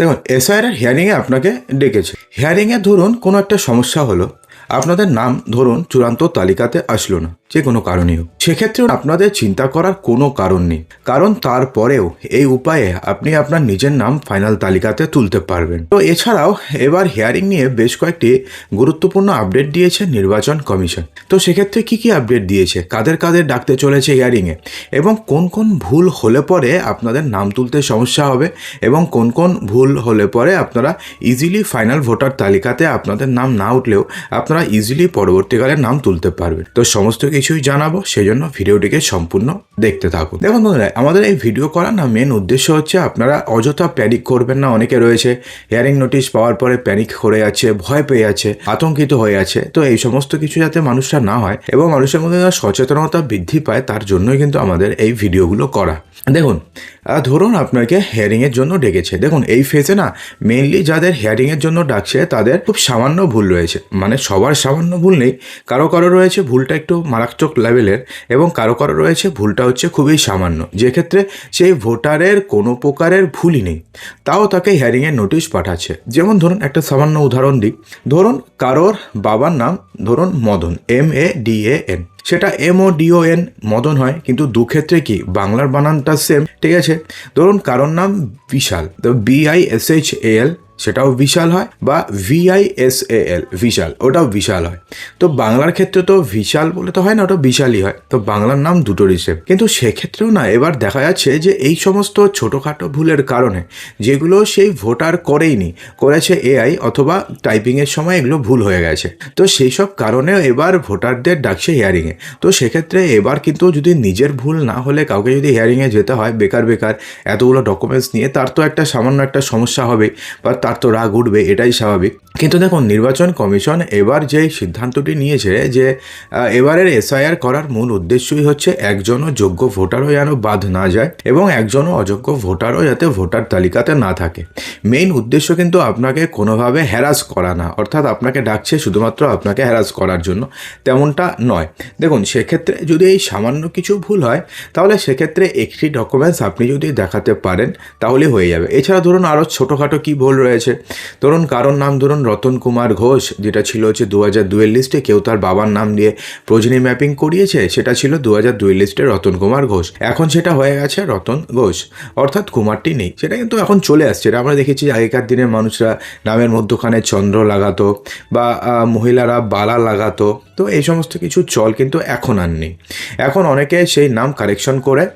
দেখুন এসআইআর হিয়ারিংয়ে আপনাকে ডেকেছে। হিয়ারিংয়ে ধরুন কোনো একটা সমস্যা হলো আপনাদের নাম ধরুন চূড়ান্ত তালিকাতে আসলো না, যে কোনো কারণেই হোক সেক্ষেত্রে আপনাদের চিন্তা করার কোনো কারণ নেই, কারণ তারপরেও এই উপায়ে আপনি আপনার নিজের নাম ফাইনাল তালিকাতে তুলতে পারবেন। তো এছাড়াও এবার হিয়ারিং নিয়ে বেশ কয়েকটি গুরুত্বপূর্ণ আপডেট দিয়েছে নির্বাচন কমিশন। তো সেক্ষেত্রে কি কি আপডেট দিয়েছে, কাদের কাদের ডাকতে চলেছে হিয়ারিংয়ে এবং কোন কোন ভুল হলে পরে আপনাদের নাম তুলতে সমস্যা হবে, এবং কোন কোন ভুল হলে পরে আপনারা ইজিলি ফাইনাল ভোটার তালিকাতে আপনাদের নাম না উঠলেও আপনারা ইজিলি পরবর্তীকালে নাম তুলতে পারবেন। তো সমস্ত কিছুই জানাব সেই জন্য ভিডিওটিকে সম্পূর্ণ দেখতে থাকুন। দেখুন বন্ধুরা, আমাদের এই ভিডিও করার না মেন উদ্দেশ্য হচ্ছে আপনারা অযথা প্যানিক করবেন না, অনেকে রয়েছে হিয়ারিং নোটিশ পাওয়ার পরে প্যানিক করে আছে ভয় পেয়ে আছে আতঙ্কিত হয়ে আছে তো এই সমস্ত কিছু যাতে মানুষরা না হয় এবং মানুষের মধ্যে সচেতনতা বৃদ্ধি পায়, তার জন্যই কিন্তু আমাদের এই ভিডিওগুলো করা। দেখুন ধরুন আপনাকে হেয়ারিংয়ের জন্য ডেকেছে। দেখুন, এই ফেজে না মেইনলি যাদের হেয়ারিংয়ের জন্য ডাকছে, তাদের খুব সামান্য ভুল রয়েছে। মানে সবার সামান্য ভুল নেই। কারও কারও রয়েছে ভুলটা একটু মারাত্মক লেভেলের এবং কারও কারও রয়েছে ভুলটা হচ্ছে খুবই সামান্য। যে ক্ষেত্রে সেই ভোটারের কোনো প্রকারের ভুলই নেই। তাও তাকে হিয়ারিংয়ের নোটিশ পাঠাচ্ছে। যেমন ধরুন, একটা সামান্য উদাহরণ দিই। ধরুন, কারোর বাবার নাম ধরুন Madan M A D A N সেটা M O D O N Madan হয়, কিন্তু দু ক্ষেত্রে কি? বাংলার বানানটা সেম ঠিক আছে? ধরুন কারোর নাম বিশাল, তো B I S H L সেটাও বিশাল হয় বা ভিআই এস এ এল বিশাল, ওটাও বিশাল হয়। তো বাংলার ক্ষেত্রে তো বিশাল বলে তো হয় না, ওটা বিশালই হয়। তো বাংলার নাম দুটোরই সেম কিন্তু সেক্ষেত্রেও না, এবার দেখা যাচ্ছে যে এই সমস্ত ছোটোখাটো ভুলের কারণে যেগুলো সেই ভোটার করেইনি, করেছে এআই অথবা টাইপিংয়ের সময় এগুলো ভুল হয়ে গেছে। তো সেই সব কারণেও এবার ভোটারদের ডাকছে হিয়ারিংয়ে তো সেক্ষেত্রে এবার কিন্তু যদি নিজের ভুল না হলে কাউকে যদি হিয়ারিংয়ে যেতে হয়, বেকার বেকার, এতগুলো ডকুমেন্টস নিয়ে, তার তো একটা সামান্য একটা সমস্যা হবে বা তার তো রাগ উঠবে, এটাই স্বাভাবিক। কিন্তু দেখুন, নির্বাচন কমিশন এবার যে সিদ্ধান্তটি নিয়েছে যে এবারের এসআইআর করার মূল উদ্দেশ্যই হচ্ছে একজনও যোগ্য ভোটারও যেন বাদ না যায় এবং একজনও অযোগ্য ভোটারও যাতে ভোটার তালিকাতে না থাকে। মেইন উদ্দেশ্য কিন্তু আপনাকে কোনোভাবে হ্যারাস করা না, অর্থাৎ আপনাকে ডাকছে শুধুমাত্র আপনাকে হ্যারাস করার জন্য, তেমনটা নয়। দেখুন, সেক্ষেত্রে যদি এই সামান্য কিছু ভুল হয়, তাহলে সেক্ষেত্রে একটি ডকুমেন্টস আপনি যদি দেখাতে পারেন, তাহলে হয়ে যাবে। এছাড়া ধরুন আরও ছোটোখাটো কী ভুল রয়েছে ধরুন, কারোর নাম ধরুন, রতন কুমার ঘোষ, যেটা ছিল হচ্ছে দু হাজার দুয়ের লিস্টে কেউ তার বাবার নাম দিয়ে প্রজনী ম্যাপিং করিয়েছে, সেটা ছিল দু হাজার দুই লিস্টে রতন কুমার ঘোষ। এখন সেটা হয়ে গেছে রতন ঘোষ। অর্থাৎ কুমারটি নেই। সেটা কিন্তু এখন চলে আসছে। এটা আমরা দেখেছি আগেকার দিনের মানুষরা নামের মধ্যখানে চন্দ্র লাগাতো বা মহিলারা বালা লাগাতো। তো এই সমস্ত কিছু চল কিন্তু এখন আর নেই। এখন অনেকে সেই নাম কারেকশন করে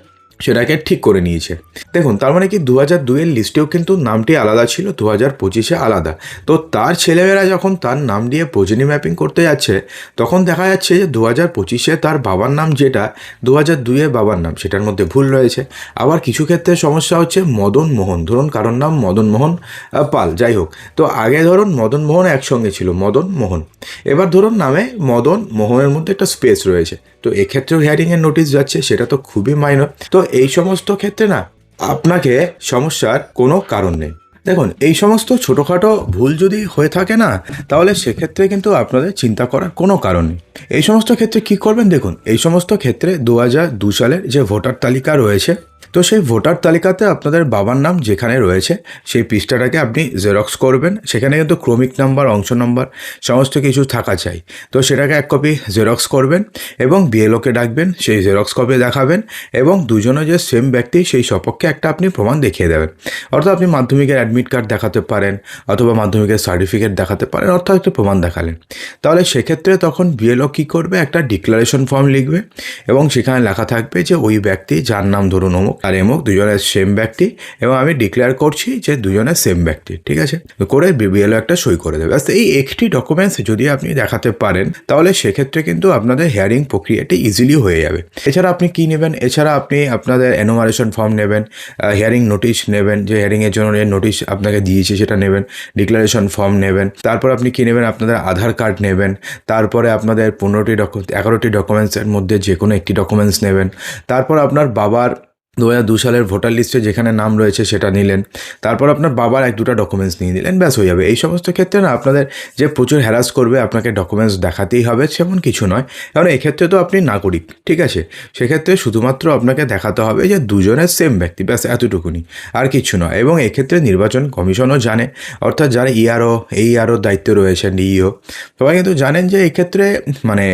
সেটাকে ঠিক করে নিয়েছে। দেখুন, তার মানে কি দু হাজার দুইয়ের লিস্টেও কিন্তু নামটি আলাদা ছিল দু হাজার পঁচিশে আলাদা। তো তার ছেলেমেয়েরা যখন তার নাম দিয়ে প্রজনী ম্যাপিং করতে যাচ্ছে, তখন দেখা যাচ্ছে যে দু হাজার পঁচিশে তার বাবার নাম যেটা দু হাজার দুইয়ে বাবার নাম, সেটার মধ্যে ভুল রয়েছে। আবার কিছু ক্ষেত্রে সমস্যা হচ্ছে মদন মোহন। ধরুন কারোর নাম মদন মোহন পাল, যাই হোক। তো আগে ধরুন মদন মোহন একসঙ্গে ছিল, মদন মোহন। এবার ধরুন নামে মদন মোহনের মধ্যে একটা স্পেস রয়েছে। তো এক্ষেত্রেও হিয়ারিংয়ের নোটিশ যাচ্ছে, সেটা তো খুবই মাইনর তো এই সমস্ত ক্ষেত্রে না, আপনাকে সমস্যার কোনো কারণ নেই। দেখুন, এই সমস্ত ছোটোখাটো ভুল যদি হয়ে থাকে না, তাহলে সেক্ষেত্রে কিন্তু আপনাদের চিন্তা করার কোনো কারণ নেই। এই সমস্ত ক্ষেত্রে কি করবেন দেখুন, এই সমস্ত ক্ষেত্রে দু সালের যে ভোটার তালিকা রয়েছে তো সেই ভোটার তালিকাতে আপনাদের বাবার নাম যেখানে রয়েছে, সেই পৃষ্ঠাটাকে আপনি জেরক্স করবেন। সেখানে কিন্তু ক্রমিক নাম্বার, অংশ নাম্বার, সমস্ত কিছু থাকা চাই। তো সেটাকে এক কপি জেরক্স করবেন এবং বিএলওকে ডাকবেন, সেই জেরক্স কপি দেখাবেন এবং দুজনে যে সেম ব্যক্তি, সেই সপক্ষে একটা আপনি প্রমাণ দেখিয়ে দেবেন। অর্থাৎ আপনি মাধ্যমিকের অ্যাডমিট কার্ড দেখাতে পারেন অথবা মাধ্যমিকের সার্টিফিকেট দেখাতে পারেন, অর্থাৎ একটা প্রমাণ দেখালেন। তাহলে সেক্ষেত্রে তখন বিএলও কী করবে? একটা ডিক্লারেশন ফর্ম লিখবে এবং সেখানে লেখা থাকবে যে ওই ব্যক্তি, যার নাম ধরুন অমুক আর এমুক দুজনের সেম ব্যক্তি এবং আমি ডিক্লেয়ার করছি যে দুজনের সেম ব্যক্তি, ঠিক আছে? করে বিবিএলও একটা সই করে দেবে। ব্যাস, এই একটি ডকুমেন্টস যদি আপনি দেখাতে পারেন, তাহলে সেক্ষেত্রে কিন্তু আপনাদের হেয়ারিং প্রক্রিয়াটি ইজিলি হয়ে যাবে। এছাড়া আপনি কি নেবেন? এছাড়া আপনি আপনাদের এনোমারেশন ফর্ম নেবেন হেয়ারিং নোটিশ নেবেন, যে হিয়ারিংয়ের জন্য নোটিশ আপনাকে দিয়েছে সেটা নেবেন ডিক্লারেশন ফর্ম নেবেন, তারপর আপনি কি নেবেন? আপনাদের আধার কার্ড নেবেন, তারপরে আপনাদের পনেরোটি ডকু এগারোটি ডকুমেন্টসের মধ্যে যে কোনো একটি ডকুমেন্টস নেবেন, তারপর আপনার বাবার দু হাজার দু সালের ভোটার লিস্টে যেখানে নাম রয়েছে সেটা নিলেন। তারপর আপনার বাবার এক দুটা ডকুমেন্টস নিয়ে নিলেন, ব্যাস হয়ে যাবে। এই সমস্ত ক্ষেত্রে না আপনাদের যে প্রচুর হ্যারাস করবে, আপনাকে ডকুমেন্টস দেখাতেই হবে, সেমন কিছু নয়। কারণ এক্ষেত্রে তো আপনি নাগরিক, ঠিক আছে? সেক্ষেত্রে শুধুমাত্র আপনাকে দেখাতে হবে যে দুজনের সেম ব্যক্তি, ব্যাস এতটুকুনি, আর কিছু নয়। এবং এক্ষেত্রে নির্বাচন কমিশনও জানে, অর্থাৎ যারা ইআরও এই আরও দায়িত্বে রয়েছেন ডিইও সবাই কিন্তু জানেন যে এক্ষেত্রে মানে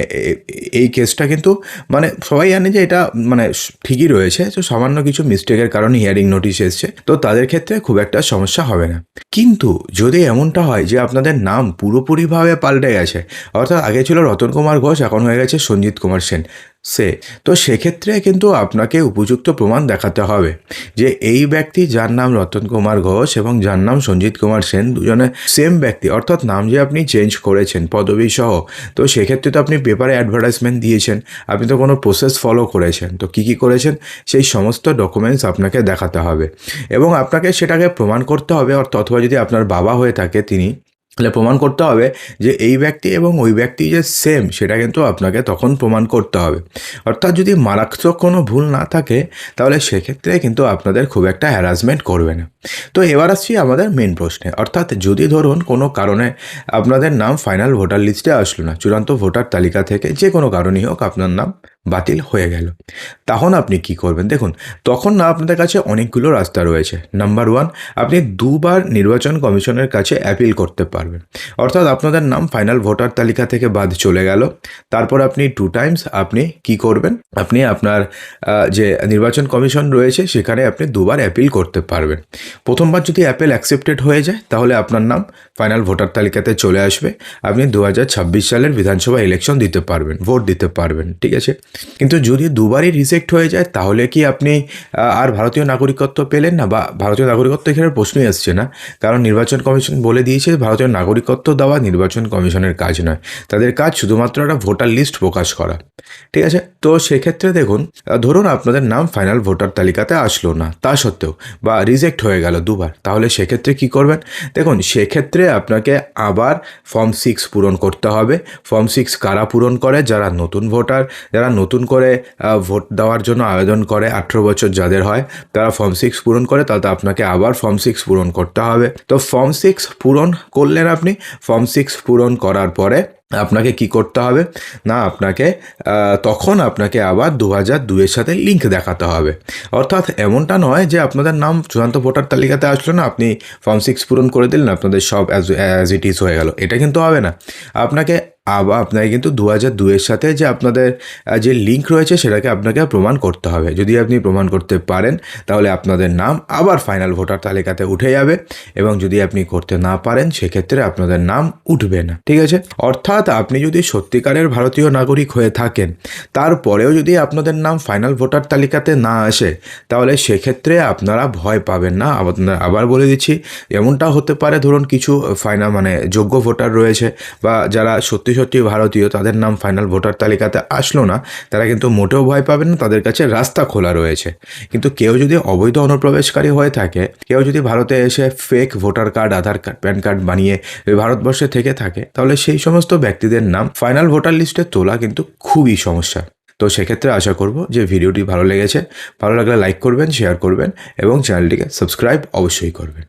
এই কেসটা কিন্তু মানে সবাই জানে যে এটা মানে ঠিকই রয়েছে। তো সামান্য কিছু মিস্টেকের কারণে হিয়ারিং নোটিশ এসছে, তো তাদের ক্ষেত্রে খুব একটা সমস্যা হবে না। কিন্তু যদি এমনটা হয় যে আপনাদের নাম পুরোপুরিভাবে পাল্টে গেছে, অর্থাৎ আগে ছিল রতন কুমার ঘোষ, এখন হয়ে গেছে সঞ্জিত কুমার সেন সে। তো সেক্ষেত্রে কিন্তু আপনাকে উপযুক্ত প্রমাণ দেখাতে হবে যে এই ব্যক্তি যার নাম রতন কুমার ঘোষ এবং যার নাম সঞ্জিত কুমার সেন দুজনে সেম ব্যক্তি, অর্থাৎ নাম যে আপনি চেঞ্জ করেছেন, পদবী সহ। তো সেক্ষেত্রে তো আপনি পেপারে অ্যাডভার্টাইজমেন্ট দিয়েছেন, আপনি তো কোনো প্রসেস ফলো করেছেন। তো কী কী করেছেন? সেই সমস্ত ডকুমেন্টস আপনাকে দেখাতে হবে এবং আপনাকে সেটাকে প্রমাণ করতে হবে, অর্থাৎ অথবা যদি আপনার বাবা হয়ে থাকে তিনি তাহলে প্রমাণ করতে হবে যে এই ব্যক্তি এবং ওই ব্যক্তি যে সেম সেটা কিন্তু আপনাকে তখন প্রমাণ করতে হবে। অর্থাৎ যদি মারাত্মক কোনো ভুল না থাকে, তাহলে সেক্ষেত্রে কিন্তু আপনাদের খুব একটা হ্যারাসমেন্ট করবে না। তো এবার আসছি আমাদের মেন প্রশ্নে। অর্থাৎ যদি ধরুন কোনো কারণে আপনাদের নাম ফাইনাল ভোটার লিস্টে আসলো না, চূড়ান্ত ভোটার তালিকা থেকে যে কোনো কারণেই হোক আপনার নাম বাতিল হয়ে গেল। তখন আপনি কি করবেন? দেখুন, তখন না আপনাদের কাছে অনেকগুলো রাস্তা রয়েছে। নাম্বার ওয়ান আপনি দুবার নির্বাচন কমিশনের কাছে অ্যাপিল করতে পারবেন। অর্থাৎ আপনাদের নাম ফাইনাল ভোটার তালিকা থেকে বাদ চলে গেল। তারপর আপনি টু টাইমস আপনি কি করবেন? আপনি আপনার যে নির্বাচন কমিশন রয়েছে, সেখানে আপনি দুবার অ্যাপিল করতে পারবেন। প্রথমবার যদি অ্যাপেল অ্যাকসেপ্টেড হয়ে যায়, তাহলে আপনার নাম ফাইনাল ভোটার তালিকাতে চলে আসবে। আপনি দু হাজার ছাব্বিশ সালের বিধানসভা ইলেকশন দিতে পারবেন, ভোট দিতে পারবেন, ঠিক আছে? কিন্তু যদি দুবারই রিজেক্ট হয়ে যায়, তাহলে কি আপনি আর ভারতীয় নাগরিকত্ব পেলেন না? বা ভারতীয় নাগরিকত্ব এখানে প্রশ্নই আসছে না। কারণ নির্বাচন কমিশন বলে দিয়েছে, ভারতীয় নাগরিকত্ব দেওয়া নির্বাচন কমিশনের কাজ নয়। তাদের কাজ শুধুমাত্র একটা ভোটার লিস্ট প্রকাশ করা। ঠিক আছে? তো সেক্ষেত্রে দেখুন ধরুন আপনাদের নাম ফাইনাল ভোটার তালিকাতে আসলো না, তা সত্ত্বেও, বা রিজেক্ট হয়ে গেল দুবার, তাহলে সেক্ষেত্রে কি করবেন? দেখুন, সেক্ষেত্রে আপনাকে আবার ফর্ম সিক্স পূরণ করতে হবে। ফর্ম সিক্স কারা পূরণ করে? যারা নতুন ভোটার যারা নতুন করে ভোট দেওয়ার জন্য আবেদন করে, আঠেরো বছর যাদের হয়, তারা ফর্ম সিক্স পূরণ করে তাতে আপনাকে আবার ফর্ম সিক্স পূরণ করতে হবে। তো ফর্ম সিক্স পূরণ করলেন আপনি ফর্ম সিক্স পূরণ করার পরে আপনাকে কি করতে হবে? না, আপনাকে তখন আপনাকে আবার দু হাজার দুইয়ের সাথে লিঙ্ক দেখাতে হবে। অর্থাৎ এমনটা নয় যে আপনাদের নাম চূড়ান্ত ভোটার তালিকাতে আসলো না, আপনি ফর্ম সিক্স পূরণ করে দিলেন, আপনাদের সব অ্যাজ অ্যাজ ইট ইজ হয়ে গেল। এটা কিন্তু হবে না। আপনাকে আপনাকে কিন্তু দু হাজার দুয়ের সাথে যে আপনাদের যে লিঙ্ক রয়েছে সেটাকে আপনাকে প্রমাণ করতে হবে। যদি আপনি প্রমাণ করতে পারেন, তাহলে আপনাদের নাম আবার ফাইনাল ভোটার তালিকাতে উঠে যাবে এবং যদি আপনি করতে না পারেন, সেক্ষেত্রে আপনাদের নাম উঠবে না। ঠিক আছে? অর্থাৎ আপনি যদি সত্যিকারের ভারতীয় নাগরিক হয়ে থাকেন, তারপরেও যদি আপনাদের নাম ফাইনাল ভোটার তালিকাতে না আসে, তাহলে সেক্ষেত্রে আপনারা ভয় পাবেন না। আবার বলে দিচ্ছি, এমনটা হতে পারে ধরুন কিছু ফাইনাল মানে যোগ্য ভোটার রয়েছে বা যারা সত্যি সত্যি ভারতীয়, তাদের নাম ফাইনাল ভোটার তালিকাতে আসলো না, তারা কিন্তু মোটেও ভয় পাবে না, তাদের কাছে রাস্তা খোলা রয়েছে। কিন্তু কেউ যদি অবৈধ অনুপ্রবেশকারী হয়ে থাকে, কেউ যদি ভারতে এসে fake voter card Aadhaar card PAN card বানিয়ে ভারতবর্ষে থেকে থাকে, তাহলে সেই সমস্ত ব্যক্তিদের নাম ফাইনাল ভোটার লিস্টে তোলা কিন্তু খুবই সমস্যা। তো সেক্ষেত্রে আশা করব যে ভিডিওটি ভালো লেগেছে, ভালো লাগলে লাইক করবেন শেয়ার করবেন এবং চ্যানেলটিকে সাবস্ক্রাইব অবশ্যই করবেন।